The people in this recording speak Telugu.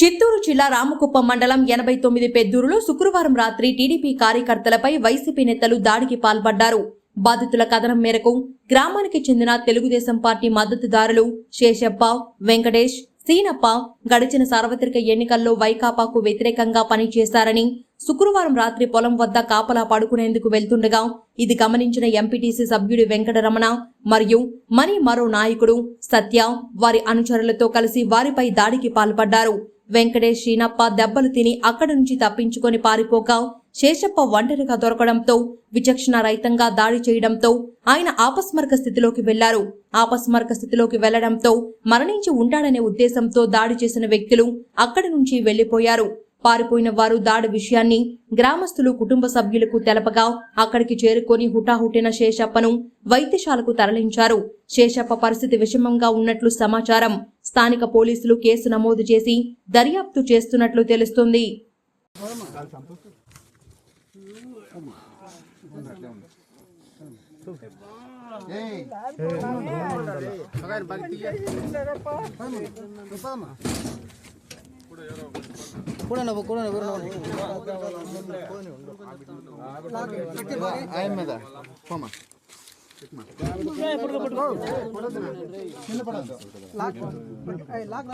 చిత్తూరు జిల్లా రామకుప్పం మండలం ఎనభై తొమ్మిది పెద్దూరులో శుక్రవారం రాత్రి టీడీపీ కార్యకర్తలపై వైసీపీ నేతలు దాడికి పాల్పడ్డారు. బాధితుల కథనం మేరకు గ్రామానికి చెందిన తెలుగుదేశం పార్టీ మద్దతుదారులు శేషప్ప వెంకటేష్ సీనప్ప గడిచిన సార్వత్రిక ఎన్నికల్లో వైకాపాకు వ్యతిరేకంగా పనిచేశారని శుక్రవారం రాత్రి పొలం వద్ద కాపలా పడుకునేందుకు వెళ్తుండగా ఇది గమనించిన ఎంపీటీసీ సభ్యుడు వెంకటరమణ మరియు మరి మరో నాయకుడు సత్య వారి అనుచరులతో కలిసి వారిపై దాడికి పాల్పడ్డారు. వెంకటేష్ షీనప్ప దెబ్బలు తిని అక్కడి నుంచి తప్పించుకొని పారిపోగా శేషప్ప ఒంటరిగా దొరకడంతో విచక్షణ రహితంగా దాడి చేయడంతో ఆయన ఆపస్మరక స్థితిలోకి వెళ్ళారు. ఆపస్మరక స్థితిలోకి వెళ్ళడంతో మరణించి ఉంటాడనే ఉద్దేశంతో దాడి చేసిన వ్యక్తులు అక్కడి నుంచి వెళ్ళిపోయారు పారిపోయిన వారు దాడి విషయాన్ని గ్రామస్తులు కుటుంబ సభ్యులకు తెలపగా అక్కడికి చేరుకొని హుటాహుటిన శేషప్పను వైద్యశాలకు తరలించారు. శేషప్ప పరిస్థితి విషమంగా ఉన్నట్లు సమాచారం స్థానిక పోలీసులు కేసు నమోదు చేసి దర్యాప్తు చేస్తున్నట్లు తెలుస్తుంది. ಕೂಡ ನಾವು ಕೂಡ ನಾವು ಆಯಮ್ಮದ ಹೋಮ ಲಾಕ್ ಲಾಕ್